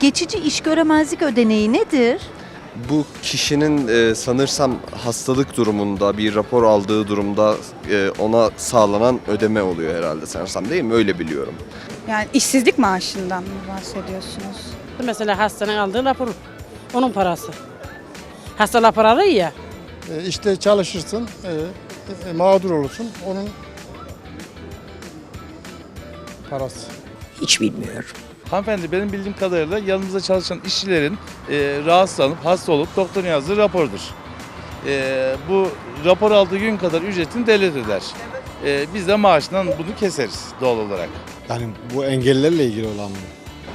Geçici iş göremezlik ödeneği nedir? Bu kişinin e, sanırsam hastalık durumunda bir rapor aldığı durumda e, ona sağlanan ödeme oluyor herhalde sanırsam değil mi? Öyle biliyorum. Yani işsizlik maaşından mı bahsediyorsunuz? Mesela hastanın aldığı rapor. Onun parası. Hasta rapor alıyor ya. E, işte çalışırsın, e, e, mağdur olursun. Onun parası. Hiç bilmiyorum. Hanımefendi benim bildiğim kadarıyla yanımızda çalışan işçilerin e, rahatsızlanıp hasta olup doktorun yazdığı rapordur. E, bu rapor aldığı gün kadar ücretini devlet öder. E, biz de maaşından bunu keseriz doğal olarak. Yani bu engellerle ilgili olan mı?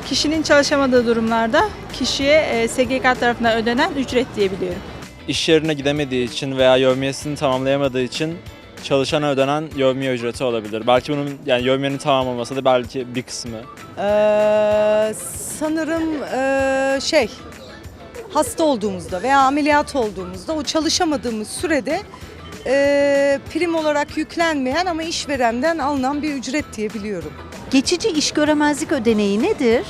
Kişinin çalışamadığı durumlarda kişiye e, SGK tarafından ödenen ücret diye biliyorum. İş yerine gidemediği için veya yevmiyesini tamamlayamadığı için çalışana ödenen yevmiye ücreti olabilir. Belki bunun yani yevmiyenin tamam olmasa da belki bir kısmı. Ee, sanırım ee, şey hasta olduğumuzda veya ameliyat olduğumuzda o çalışamadığımız sürede ee, prim olarak yüklenmeyen ama işverenden alınan bir ücret diye biliyorum. Geçici iş göremezlik ödeneği nedir?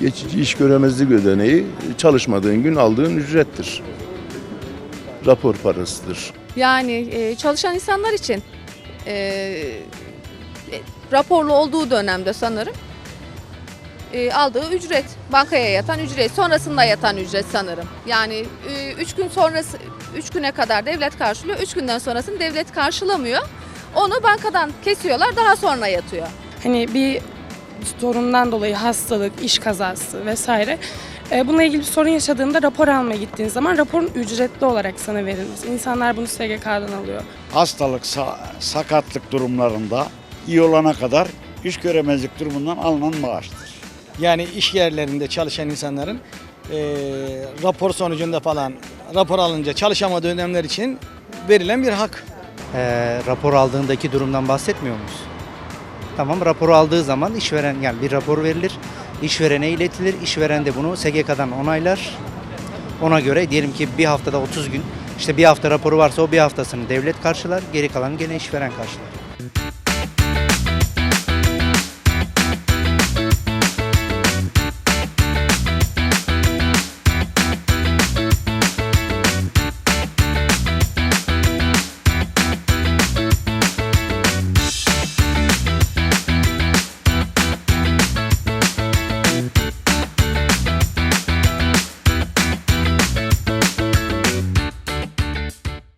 Geçici iş göremezlik ödeneği çalışmadığın gün aldığın ücrettir. Rapor parasıdır. Yani e, çalışan insanlar için e, e, raporlu olduğu dönemde sanırım e, aldığı ücret, bankaya yatan ücret, sonrasında yatan ücret sanırım. Yani 3 gün sonrası 3 güne kadar devlet karşılıyor. 3 günden sonrasını devlet karşılamıyor. Onu bankadan kesiyorlar, daha sonra yatıyor. Hani bir sorundan dolayı hastalık, iş kazası vesaire. e, Bununla ilgili bir sorun yaşadığında rapor almaya gittiğin zaman raporun ücretli olarak sana verilmesi. İnsanlar bunu SGK'dan alıyor. Hastalık, sa- sakatlık durumlarında iyi olana kadar iş göremezlik durumundan alınan maaştır. Yani iş yerlerinde çalışan insanların e, rapor sonucunda falan rapor alınca çalışamadığı dönemler için verilen bir hak. Ee, rapor aldığındaki durumdan bahsetmiyor muyuz? Tamam raporu aldığı zaman işveren yani bir rapor verilir. işverene iletilir. İşveren de bunu SGK'dan onaylar. Ona göre diyelim ki bir haftada 30 gün işte bir hafta raporu varsa o bir haftasını devlet karşılar. Geri kalanı gene işveren karşılar.